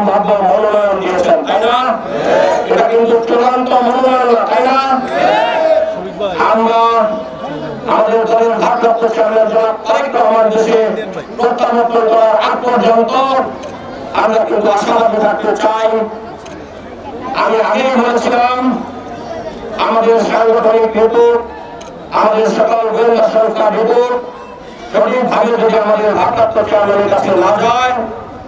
সম্ভাব্য মনোনয়ন দিয়েছেন, তাই না? এটা কিন্তু চূড়ান্ত মনোনয়ন না, তাই না? আমরা আমাদের দলের চাই। আমি আগেই বলেছিলাম, আমাদের সাংগঠনিক রিপোর্ট, আমাদের সকল গোয়েন্দা সংস্থা রিপোর্ট সঠিকভাবে যদি আমাদের ভারপ্রাপ্ত চেয়ারম্যানের কাছে না যায়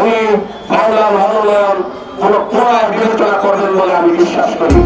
উনি বাংলার অনুন্নয়ন কোনো বিবেচনা করবেন বলে আমি বিশ্বাস করি।